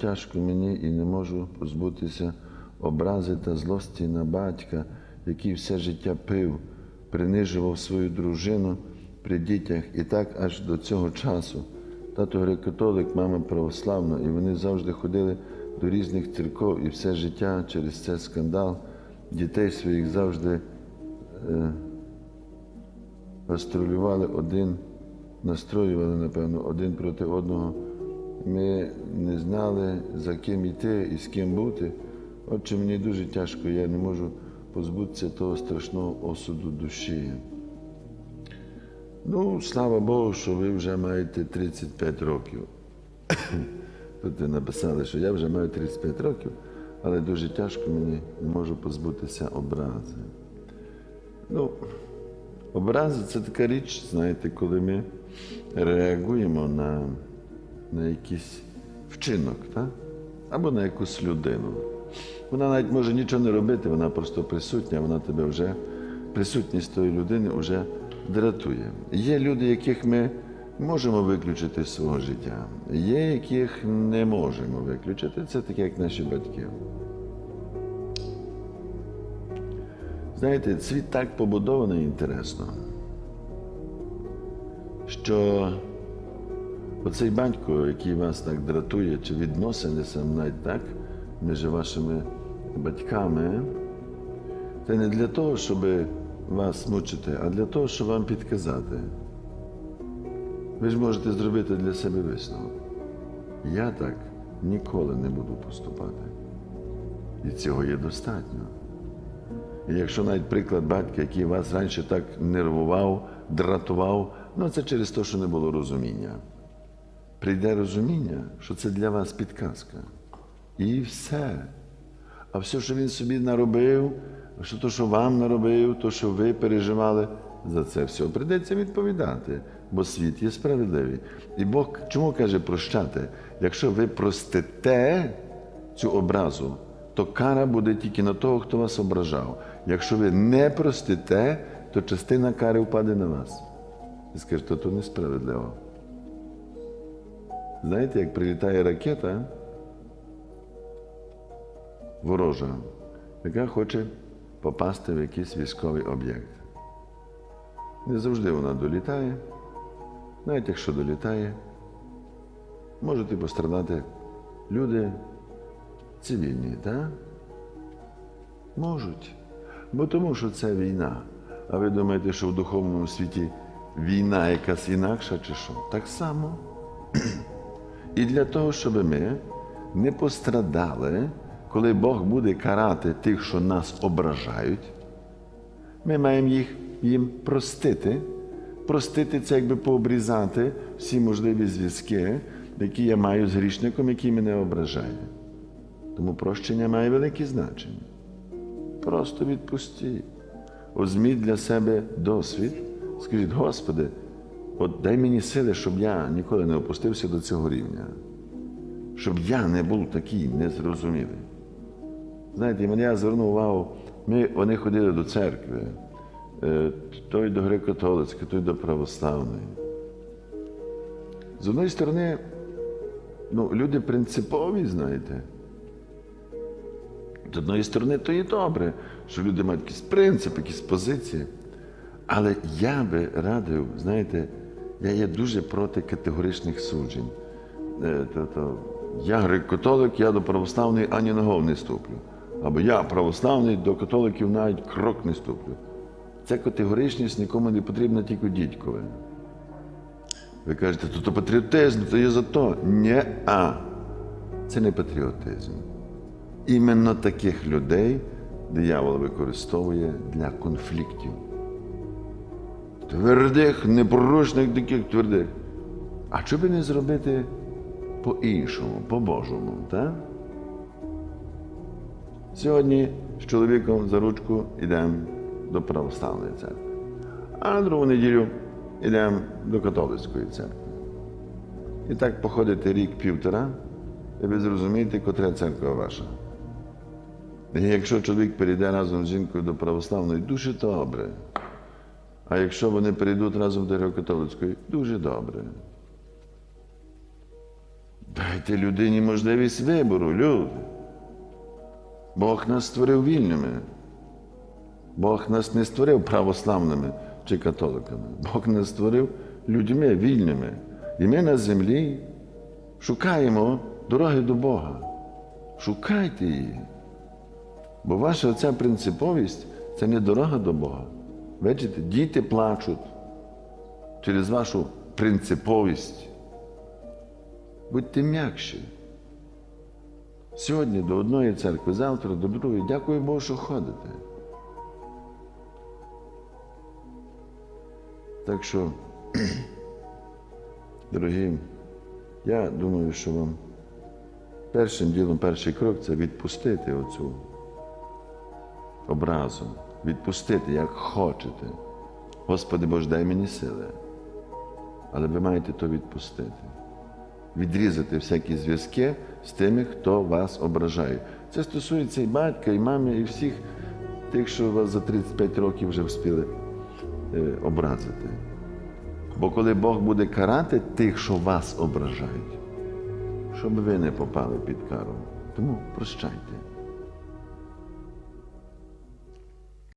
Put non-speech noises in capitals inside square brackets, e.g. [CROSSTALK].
тяжко мені і не можу позбутися образи та злості на батька, який все життя пив, принижував свою дружину при дітях і так аж до цього часу. Тато греко-католик, мама православна, і вони завжди ходили до різних церков і все життя через це скандал дітей своїх завжди е, гастролювали один, настроювали, напевно, один проти одного. Ми не знали, за ким йти і з ким бути. Отже, мені дуже тяжко, я не можу позбутися того страшного осуду душі. Ну, слава Богу, що ви вже маєте 35 років. [COUGHS] Тут ви написали, що я вже маю 35 років, але дуже тяжко мені не можу позбутися образи. Ну, образи це така річ, знаєте, коли ми реагуємо на, на якийсь вчинок, так? або на якусь людину. Вона навіть може нічого не робити, вона просто присутня, вона тебе вже, присутність тої людини вже дратує. Є люди, яких ми можемо виключити з свого життя, є, яких не можемо виключити. Це таке, як наші батьки. Знаєте, світ так побудований інтересно, що оцей батько, який вас так дратує, чи відносини сам навіть так між вашими батьками, це не для того, щоб вас мучити, а для того, щоб вам підказати. Ви ж можете зробити для себе висновок. Я так ніколи не буду поступати. І цього є достатньо. І якщо навіть приклад батька, який вас раніше так нервував, дратував, ну це через те, що не було розуміння. Прийде розуміння, що це для вас підказка. І все. А все, що він собі наробив, що то, що вам наробив, то, що ви переживали, за це все прийдеться відповідати, бо світ є справедливий. І Бог чому каже прощати? Якщо ви простите цю образу, то кара буде тільки на того, хто вас ображав. Якщо ви не простите, то частина кари впаде на вас. І скажете, то несправедливо. Знаєте, як прилітає ракета ворожа, яка хоче попасти в якийсь військовий об'єкт. Не завжди вона долітає, навіть якщо долітає, можуть і пострадати люди цивільні, так? Можуть. Бо тому, що це війна. А ви думаєте, що в духовному світі війна якась інакша чи що? Так само. І для того, щоб ми не пострадали, коли Бог буде карати тих, що нас ображають, ми маємо їх їм простити. Простити це якби пообрізати всі можливі зв'язки, які я маю з грішником, який мене ображає. Тому прощення має велике значення. Просто відпустіть. Озміть для себе досвід. Скажіть, Господи, от дай мені сили, щоб я ніколи не опустився до цього рівня, щоб я не був такий незрозумілий. Знаєте, мене я звернув увагу, ми, вони ходили до церкви, е, той до греко-католицької, той до православної. З одної сторони, ну, люди принципові, знаєте. З одної сторони, то і добре, що люди мають якісь принципи, якісь позиції. Але я би радив, знаєте, я є дуже проти категоричних суджень. Е, я греко-католик, я до православної ані ногов не ступлю. Або я православний, до католиків навіть крок не ступлю. Ця категоричність нікому не потрібна тільки дідькове. Ви кажете, то, то патріотизм, то є за то. Ні, а це не патріотизм. Іменно таких людей диявол використовує для конфліктів. Твердих, непорушних таких твердих. А що би не зробити по-іншому, по-божому, так? Сьогодні з чоловіком за ручку йдемо до православної церкви, а на другу неділю йдемо до католицької церкви. І так походите рік-півтора, і ви зрозумієте, котра церква ваша. І якщо чоловік перейде разом з жінкою до православної, дуже добре. А якщо вони перейдуть разом до греко-католицької, дуже добре. Дайте людині можливість вибору, люди. Бог нас створив вільними. Бог нас не створив православними чи католиками. Бог нас створив людьми вільними. І ми на землі шукаємо дороги до Бога. Шукайте її. Бо ваша оця принциповість це не дорога до Бога. Бачите, діти плачуть через вашу принциповість. Будьте м'якші. Сьогодні до одної церкви, завтра до другої. Дякую Богу, що ходите. Так що, [CLEARS THROAT] дорогі, я думаю, що вам першим ділом, перший крок це відпустити оцю образу, відпустити, як хочете. Господи Боже, дай мені сили. Але ви маєте то відпустити. Відрізати всякі зв'язки з тими, хто вас ображає. Це стосується і батька, і мами, і всіх тих, що вас за 35 років вже встигли е, образити. Бо коли Бог буде карати тих, що вас ображають, щоб ви не попали під кару. Тому прощайте.